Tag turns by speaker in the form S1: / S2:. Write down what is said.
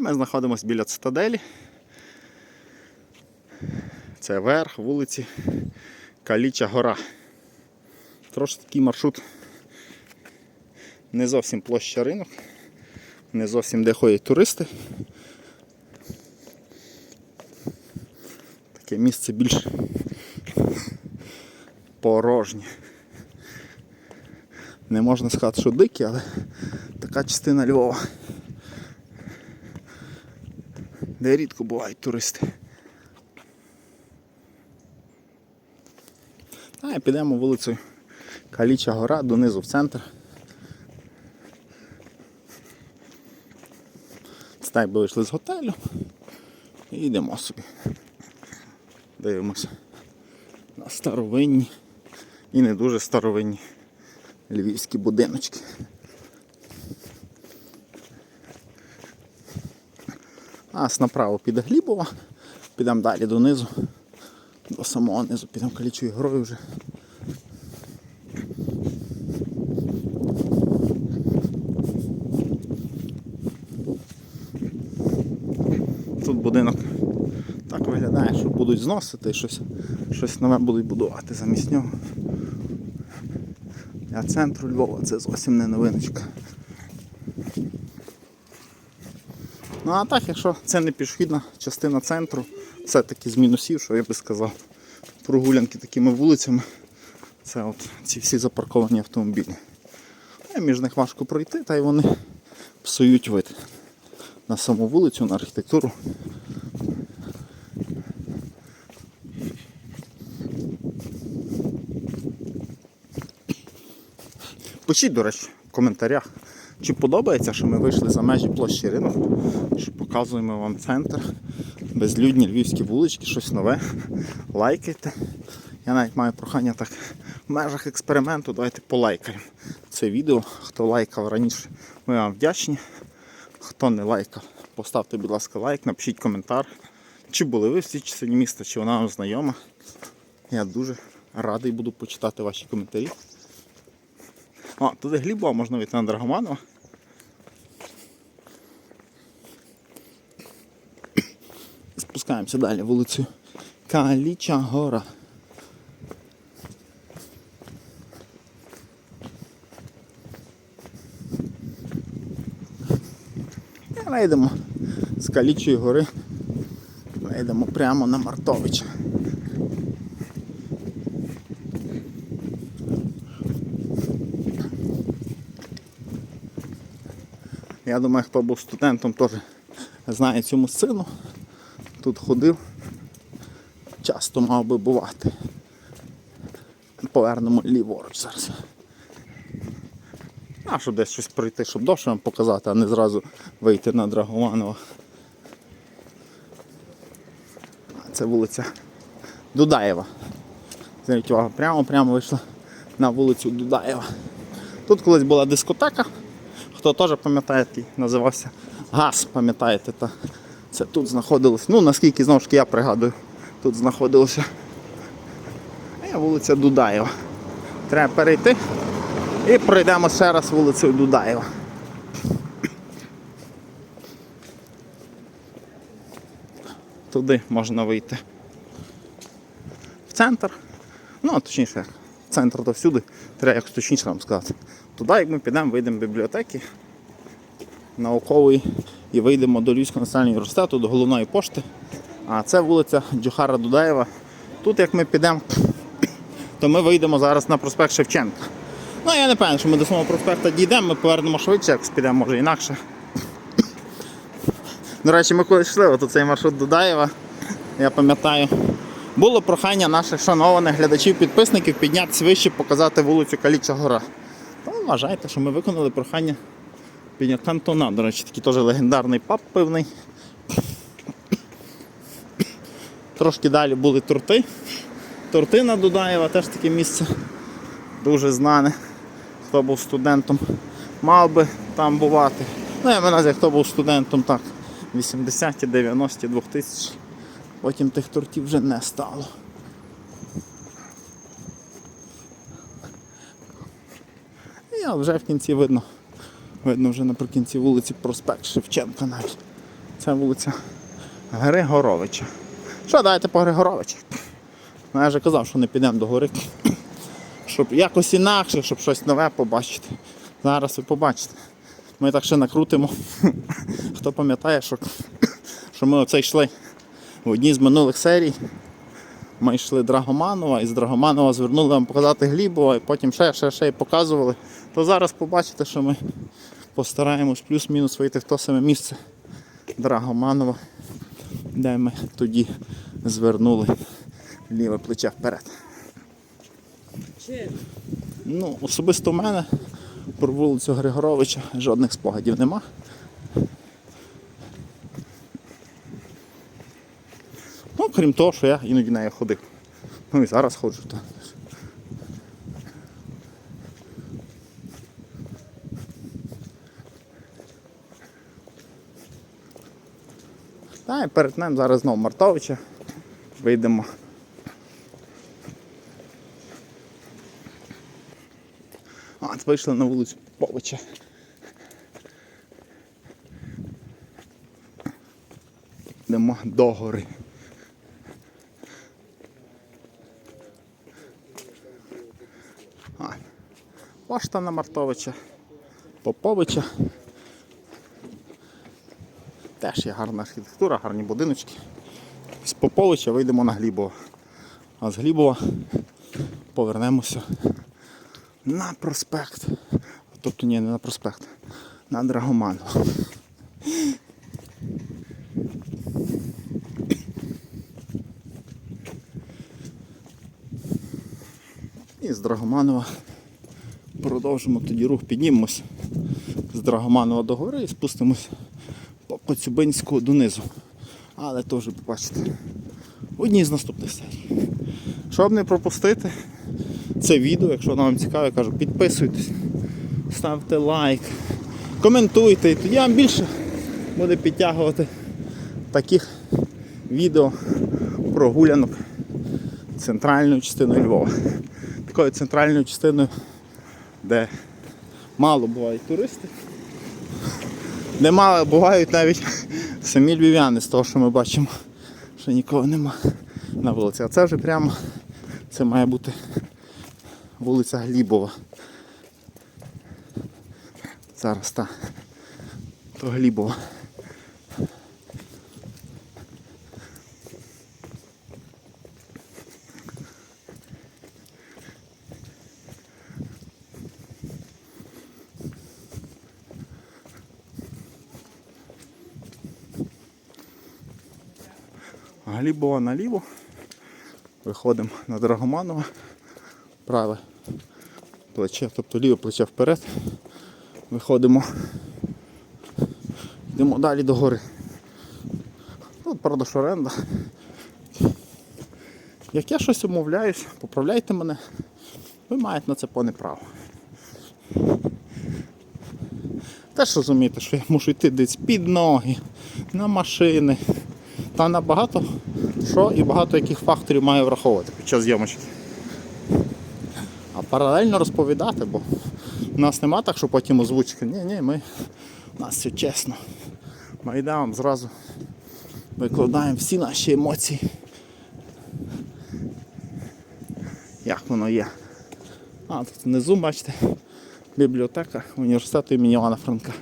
S1: Ми знаходимося біля цитаделі. Це верх вулиці Каліча Гора. Трошки такий маршрут. Не зовсім площа ринок, не зовсім де ходять туристи. Таке місце більш порожнє. Не можна сказати, що дикі, але така частина Львова. Де рідко бувають туристи. А і підемо вулицею Каліча Гора донизу в центр. Це так би вийшли з готелю і йдемо собі. Дивимося на старовинні і не дуже старовинні львівські будиночки. Ас направо піде Глібова, підемо далі донизу, до самого низу, підемо калічою горою вже. Тут будинок так виглядає, що будуть зносити, щось, щось нове будуть будувати замість нього. Для центру Львова це зовсім не новиночка. Ну а так, якщо це не пішохідна частина центру, все-таки з мінусів, що я би сказав, прогулянки такими вулицями, це от ці всі запарковані автомобілі. А між них важко пройти, та й вони псують вид на саму вулицю, на архітектуру. Пишіть, до речі, в коментарях, чи подобається, що ми вийшли за межі площі ринок, що показуємо вам центр, безлюдні львівські вулички, щось нове. Лайкайте. Я навіть маю прохання так в межах експерименту, давайте полайкаємо це відео. Хто лайкав раніше, ми вам вдячні. Хто не лайкав, поставте, будь ласка, лайк, напишіть коментар. Чи були ви в цій частині міста, чи вона вам знайома. Я дуже радий буду почитати ваші коментарі. О, туди Глібова можна вийти на Драгоманова. Спускаємося далі вулицею Каліча Гора. Ми з Калічої гори. Ми прямо на Мартовича. Я думаю, хто був студентом, теж знає цю місцину. Тут ходив, часто мав би бувати. Повернемо ліворуч зараз. А щоб десь щось пройти, щоб довше вам показати, а не зразу вийти на Драгоманова. А Це вулиця Дудаєва. Зверніть увагу, прямо-прямо вийшла на вулицю Дудаєва. Тут колись була дискотека. Хто теж пам'ятає, називався ГАЗ, пам'ятаєте, та це тут знаходилось. Ну наскільки знову ж я пригадую, тут знаходилося. Вулиця Дудаєва. Треба перейти і пройдемо ще раз вулицею Дудаєва. Туди можна вийти в центр. Ну, а точніше, центр то всюди, треба якось точніше вам сказати. Туди, як ми підемо, вийдемо з бібліотеки наукової і вийдемо до Львівського національного університету, до головної пошти. А це вулиця Джохара Дудаєва. Тут, як ми підемо, то ми вийдемо зараз на проспект Шевченка. Ну, я не певний, що ми до самого проспекту дійдемо, ми повернемо швидше, якось підемо, може інакше. До речі, ми коли йшли, от цей маршрут Дудаєва, я пам'ятаю, було прохання наших шанованих глядачів, підписників піднятися вище, показати вулицю Каліча Гора. То вважайте, що ми виконали прохання підняти Кантона, до речі, такий теж легендарний паб пивний. Трошки далі були торти. Тортина Дудаєва, теж таке місце дуже знане. Хто був студентом, мав би там бувати. Ну, я мене, хто був студентом, так, 80-ті, 90-ті, 2000 Потім тих тортів вже не стало. От вже в кінці видно, видно вже наприкінці вулиці проспект Шевченка навіть. Це вулиця Григоровича. Що, давайте по Григоровича. Ну, я вже казав, що не підемо до гори. Щоб якось інакше, щоб щось нове побачити. Зараз ви побачите. Ми так ще накрутимо. Хто пам'ятає, що, що ми оце йшли в одній з минулих серій. Ми йшли Драгоманова і з Драгоманова звернули вам показати Глібова, і потім ще, ще, ще і показували. То зараз побачите, що ми постараємось плюс-мінус вийти в то саме місце Драгоманова, де ми тоді звернули ліве плече вперед. Ну, особисто в мене про вулицю Григоровича жодних спогадів нема. Крім того, що я іноді нею ходив. Ну і зараз ходжу. То. Та і перетнемо зараз знову Мартовича. Вийдемо. От вийшли на вулицю Поповича. Йдемо до гори. Пошта на Мартовича, Поповича. Теж є гарна архітектура, гарні будиночки. З Поповича вийдемо на Глібова. А з Глібова повернемося на проспект. Тобто ні, не на проспект, на Драгоманова. І з Драгоманова продовжимо тоді рух, піднімемось з Драгоманова до гори і спустимось по Коцюбинську донизу. Але теж побачите в одній з наступних серій. Щоб не пропустити це відео, якщо воно вам цікаве, кажу, підписуйтесь, ставте лайк, коментуйте, і тоді вам більше буде підтягувати таких відео прогулянок центральною частиною Львова. Такою центральною частиною, де мало бувають туристи, де мало бувають навіть самі львів'яни з того, що ми бачимо, що нікого нема на вулиці. А це вже прямо це має бути вулиця Глібова. Зараз та то Глібова. Глібова наліво. Виходимо на Драгоманова. Праве плече, тобто ліве плече вперед. Виходимо. Йдемо далі до гори. Тут продаж оренда. Як я щось умовляюсь, поправляйте мене, ви маєте на це повне право. Теж розумієте, що я мушу йти десь під ноги, на машини. Та на багато що і багато яких факторів маю враховувати під час зйомочки. А паралельно розповідати, бо в нас нема так, що потім озвучки. Ні, ні, ми у нас все чесно. Ми йдемо зразу викладаємо всі наші емоції. Як воно є. А, тут внизу, бачите, бібліотека університету імені Івана Франка.